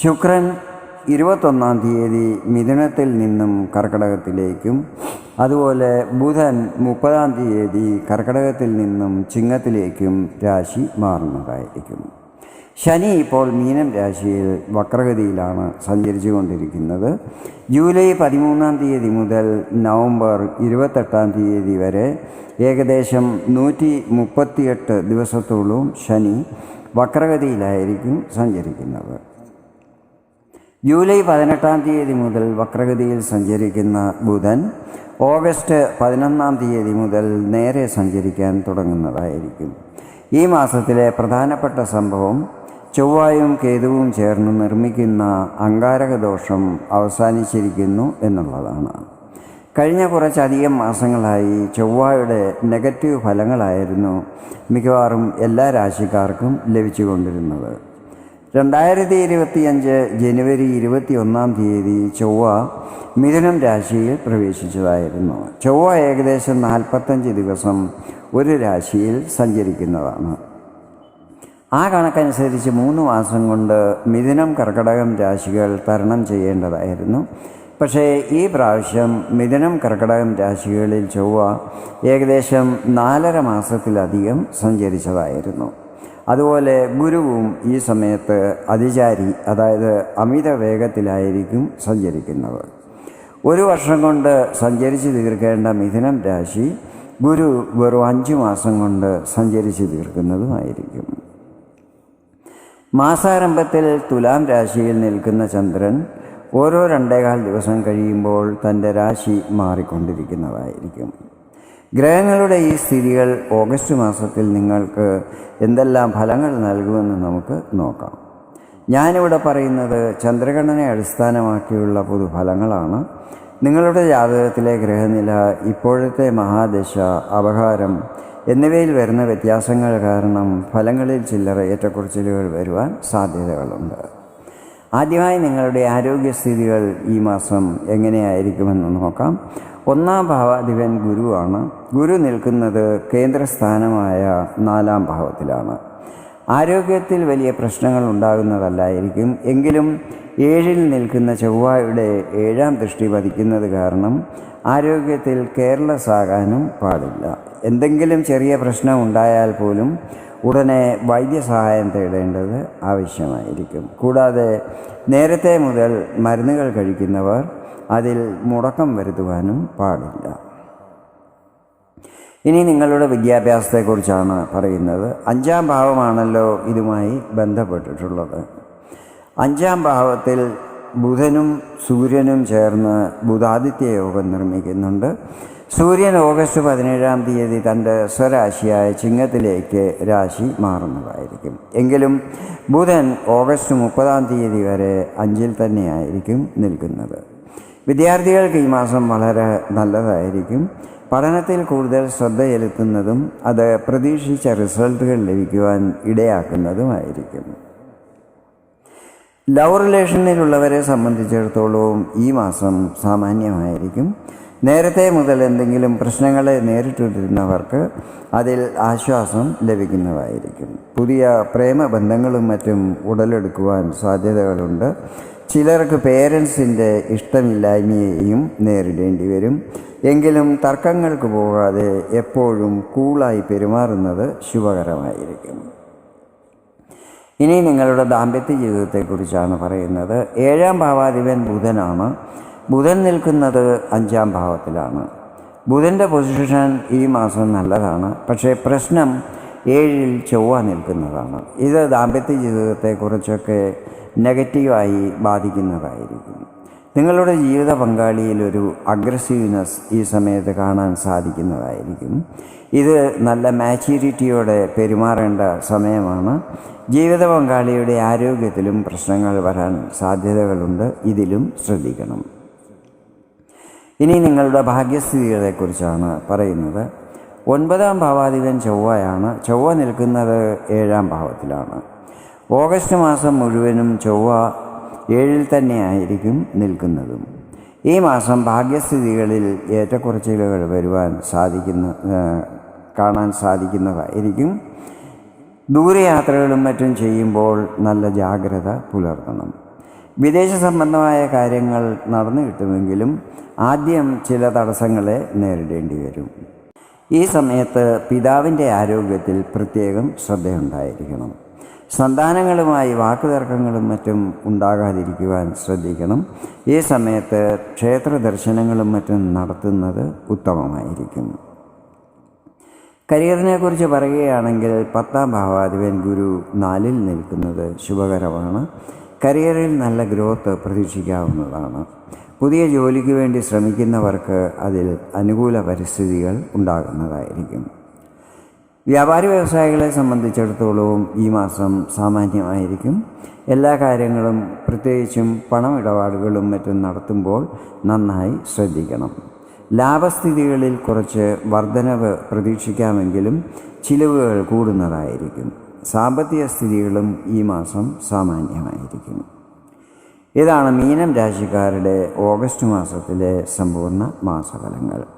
ശുക്രൻ ഇരുപത്തൊന്നാം തീയതി മിഥുനത്തിൽ നിന്നും കർക്കടകത്തിലേക്കും അതുപോലെ ബുധൻ മുപ്പതാം തീയതി കർക്കടകത്തിൽ നിന്നും ചിങ്ങത്തിലേക്കും രാശി മാറുന്നതായിരിക്കും. ശനി ഇപ്പോൾ മീനം രാശിയിൽ വക്രഗതിയിലാണ് സഞ്ചരിച്ചു കൊണ്ടിരിക്കുന്നത് ജൂലൈ പതിമൂന്നാം തീയതി മുതൽ നവംബർ ഇരുപത്തെട്ടാം തീയതി വരെ ഏകദേശം നൂറ്റി മുപ്പത്തിയെട്ട് ദിവസത്തോളം ശനി വക്രഗതിയിലായിരിക്കും സഞ്ചരിക്കുന്നത്. ജൂലൈ പതിനെട്ടാം തീയതി മുതൽ വക്രഗതിയിൽ സഞ്ചരിക്കുന്ന ബുധൻ ഓഗസ്റ്റ് പതിനൊന്നാം തീയതി മുതൽ നേരെ സഞ്ചരിക്കാൻ തുടങ്ങുന്നതായിരിക്കും. ഈ മാസത്തിലെ പ്രധാനപ്പെട്ട സംഭവം ചൊവ്വായും കേതുവും ചേർന്ന് നിർമ്മിക്കുന്ന അങ്കാരക ദോഷം അവസാനിച്ചിരിക്കുന്നു എന്നുള്ളതാണ്. കഴിഞ്ഞ കുറച്ചധികം മാസങ്ങളായി ചൊവ്വായുടെ നെഗറ്റീവ് ഫലങ്ങളായിരുന്നു മിക്കവാറും എല്ലാ രാശിക്കാർക്കും ലഭിച്ചുകൊണ്ടിരുന്നത്. രണ്ടായിരത്തി ഇരുപത്തിയഞ്ച് ജനുവരി ഇരുപത്തി ഒന്നാം തീയതി ചൊവ്വ മിഥുനം രാശിയിൽ പ്രവേശിച്ചതായിരുന്നു. ചൊവ്വ ഏകദേശം നാൽപ്പത്തഞ്ച് ദിവസം ഒരു രാശിയിൽ സഞ്ചരിക്കുന്നതാണ്. ആ കണക്കനുസരിച്ച് മൂന്ന് മാസം കൊണ്ട് മിഥുനം കർക്കടകം രാശികൾ തരണം ചെയ്യേണ്ടതായിരുന്നു. പക്ഷേ ഈ പ്രാവശ്യം മിഥുനം കർക്കടകം രാശികളിൽ ചൊവ്വ ഏകദേശം നാലര മാസത്തിലധികം സഞ്ചരിച്ചതായിരുന്നു. അതുപോലെ ഗുരുവും ഈ സമയത്ത് അതിചാരി അതായത് അമിത വേഗത്തിലായിരിക്കും സഞ്ചരിക്കുന്നത്. ഒരു വർഷം കൊണ്ട് സഞ്ചരിച്ച് തീർക്കേണ്ട മിഥുനം രാശി ഗുരു വെറും അഞ്ച് മാസം കൊണ്ട് സഞ്ചരിച്ച് തീർക്കുന്നതുമായിരിക്കും. മാസാരംഭത്തിൽ തുലാം രാശിയിൽ നിൽക്കുന്ന ചന്ദ്രൻ ഓരോ രണ്ടേകാൽ ദിവസം കഴിയുമ്പോൾ തന്റെ രാശി മാറിക്കൊണ്ടിരിക്കുന്നതായിരിക്കും. ഗ്രഹങ്ങളുടെ ഈ സ്ഥിതികൾ ഓഗസ്റ്റ് മാസത്തിൽ നിങ്ങൾക്ക് എന്തെല്ലാം ഫലങ്ങൾ നൽകുമെന്ന് നമുക്ക് നോക്കാം. ഞാനിവിടെ പറയുന്നത് ചന്ദ്രഗണനെ അടിസ്ഥാനമാക്കിയുള്ള പൊതുഫലങ്ങളാണ്. നിങ്ങളുടെ ജാതകത്തിലെ ഗ്രഹനില ഇപ്പോഴത്തെ മഹാദശ അപഹാരം എന്നിവയിൽ വരുന്ന വ്യത്യാസങ്ങൾ കാരണം ഫലങ്ങളിൽ ചില്ലറ ഏറ്റക്കുറച്ചിലുകൾ വരുവാൻ സാധ്യതകളുണ്ട്. ആദ്യമായി നിങ്ങളുടെ ആരോഗ്യസ്ഥിതികൾ ഈ മാസം എങ്ങനെയായിരിക്കുമെന്ന് നോക്കാം. ഒന്നാം ഭാവാധിപൻ ഗുരുവാണ്. ഗുരു നിൽക്കുന്നത് കേന്ദ്രസ്ഥാനമായ നാലാം ഭാവത്തിലാണ്. ആരോഗ്യത്തിൽ വലിയ പ്രശ്നങ്ങൾ ഉണ്ടാകുന്നതല്ലായിരിക്കും. എങ്കിലും ഏഴിൽ നിൽക്കുന്ന ചൊവ്വായുടെ ഏഴാം ദൃഷ്ടി പതിക്കുന്നത് കാരണം ആരോഗ്യത്തിൽ കെയർലെസ് ആകാനും പാടില്ല. എന്തെങ്കിലും ചെറിയ പ്രശ്നം ഉണ്ടായാൽ പോലും ഉടനെ വൈദ്യസഹായം തേടേണ്ടത് ആവശ്യമായിരിക്കും. കൂടാതെ നേരത്തെ മുതൽ മരുന്നുകൾ കഴിക്കുന്നവർ അതിൽ മുടക്കം വരുത്തുവാനും പാടില്ല. ഇനി നിങ്ങളുടെ വിദ്യാഭ്യാസത്തെക്കുറിച്ചാണ് പറയുന്നത്. അഞ്ചാം ഭാവമാണല്ലോ ഇതുമായി ബന്ധപ്പെട്ടിട്ടുള്ളത്. അഞ്ചാം ഭാവത്തിൽ ബുധനും സൂര്യനും ചേർന്ന് ബുധാദിത്യ യോഗം നിർമ്മിക്കുന്നുണ്ട്. സൂര്യൻ ഓഗസ്റ്റ് പതിനേഴാം തീയതി തന്റെ സ്വരാശിയായ ചിങ്ങത്തിലേക്ക് രാശി മാറുന്നതായിരിക്കും. എങ്കിലും ബുധൻ ഓഗസ്റ്റ് മുപ്പതാം തീയതി വരെ അഞ്ചിൽ തന്നെയായിരിക്കും നിൽക്കുന്നത്. വിദ്യാർത്ഥികൾക്ക് ഈ മാസം വളരെ നല്ലതായിരിക്കും. പഠനത്തിൽ കൂടുതൽ ശ്രദ്ധ ചെലുത്തുന്നതും അത് പ്രതീക്ഷിച്ച റിസൾട്ടുകൾ ലഭിക്കുവാൻ ഇടയാക്കുന്നതുമായിരിക്കും. ലവ് റിലേഷനിലുള്ളവരെ സംബന്ധിച്ചിടത്തോളവും ഈ മാസം സാമാന്യമായിരിക്കും. നേരത്തെ മുതൽ എന്തെങ്കിലും പ്രശ്നങ്ങളെ നേരിട്ടിരുന്നവർക്ക് അതിൽ ആശ്വാസം ലഭിക്കുന്നതായിരിക്കും. പുതിയ പ്രേമബന്ധങ്ങളും മറ്റും ഉടലെടുക്കുവാൻ സാധ്യതകളുണ്ട്. ചിലർക്ക് പേരൻസിന്റെ ഇഷ്ടമില്ലായ്മയെയും നേരിടേണ്ടി വരും. എങ്കിലും തർക്കങ്ങൾക്ക് പോകാതെ എപ്പോഴും കൂളായി പെരുമാറുന്നത് ശുഭകരമായിരിക്കും. ഇനി നിങ്ങളുടെ ദാമ്പത്യ ജീവിതത്തെക്കുറിച്ചാണ് പറയുന്നത്. ഏഴാം ഭാവാധിപൻ ബുധനാണ്. ബുധൻ നിൽക്കുന്നത് അഞ്ചാം ഭാവത്തിലാണ്. ബുധന്റെ പൊസിഷൻ ഈ മാസം നല്ലതാണ്. പക്ഷേ പ്രശ്നം ഏഴിൽ ചൊവ്വ നിൽക്കുന്നതാണ്. ഇത് ദാമ്പത്യ ജീവിതത്തെ കുറിച്ചൊക്കെ നെഗറ്റീവായി ബാധിക്കുന്നതായിരിക്കും. നിങ്ങളുടെ ജീവിത പങ്കാളിയിൽ ഒരു അഗ്രസീവ്നെസ് ഈ സമയത്ത് കാണാൻ സാധിക്കുന്നതായിരിക്കും. ഇത് നല്ല മാച്യൂരിറ്റിയോടെ പെരുമാറേണ്ട സമയമാണ്. ജീവിത പങ്കാളിയുടെ ആരോഗ്യത്തിലും പ്രശ്നങ്ങൾ വരാൻ സാധ്യതകളുണ്ട്. ഇതിലും ശ്രദ്ധിക്കണം. ഇനി നിങ്ങളുടെ ഭാഗ്യസ്ഥിതികളെക്കുറിച്ചാണ് പറയുന്നത്. ഒൻപതാം ഭാവാധിപൻ ചൊവ്വയാണ്. ചൊവ്വ നിൽക്കുന്നത് ഏഴാം ഭാവത്തിലാണ്. ഓഗസ്റ്റ് മാസം മുഴുവനും ചൊവ്വ ഏഴിൽ തന്നെയായിരിക്കും നിൽക്കുന്നതും. ഈ മാസം ഭാഗ്യസ്ഥിതികളിൽ ഏറ്റക്കുറച്ചിലുകൾ വരുവാൻ സാധിക്കുന്ന കാണാൻ സാധിക്കുന്നതായിരിക്കും ദൂരയാത്രകളും മറ്റും ചെയ്യുമ്പോൾ നല്ല ജാഗ്രത പുലർത്തണം. വിദേശ സംബന്ധമായ കാര്യങ്ങൾ നടന്നു കിട്ടുമെങ്കിലും ആദ്യം ചില തടസ്സങ്ങളെ നേരിടേണ്ടി വരും. ഈ സമയത്ത് പിതാവിന്റെ ആരോഗ്യത്തിൽ പ്രത്യേകം ശ്രദ്ധയുണ്ടായിരിക്കണം. സന്താനങ്ങളുമായി വാക്കുതർക്കങ്ങളും മറ്റും ഉണ്ടാകാതിരിക്കുവാൻ ശ്രദ്ധിക്കണം. ഈ സമയത്ത് ക്ഷേത്ര ദർശനങ്ങളും മറ്റും നടത്തുന്നത് ഉത്തമമായിരിക്കും കരിയറിനെക്കുറിച്ച് പറയുകയാണെങ്കിൽ പത്താം ഭാവാധിപൻ ഗുരു നാലിൽ നിൽക്കുന്നത് ശുഭകരമാണ്. കരിയറിൽ നല്ല ഗ്രോത്ത് പ്രതീക്ഷിക്കാവുന്നതാണ്. പുതിയ ജോലിക്ക് വേണ്ടി ശ്രമിക്കുന്നവർക്ക് അതിൽ അനുകൂല പരിസ്ഥിതികൾ ഉണ്ടാകുന്നതായിരിക്കും. വ്യാപാരി വ്യവസായികളെ സംബന്ധിച്ചിടത്തോളവും ഈ മാസം സാമാന്യമായിരിക്കും. എല്ലാ കാര്യങ്ങളും പ്രത്യേകിച്ചും പണമിടപാടുകളും മറ്റും നടത്തുമ്പോൾ നന്നായി ശ്രദ്ധിക്കണം. ലാഭസ്ഥിതികളിൽ കുറച്ച് വർധനവ് പ്രതീക്ഷിക്കാമെങ്കിലും ചിലവുകൾ കൂടുന്നതായിരിക്കും. സാമ്പത്തിക സ്ഥിതികളും ഈ മാസം സാമാന്യമായിരിക്കും. ഇതാണ് മീനം രാശിക്കാരുടെ ഓഗസ്റ്റ് മാസത്തിലെ സമ്പൂർണ മാസഫലങ്ങൾ.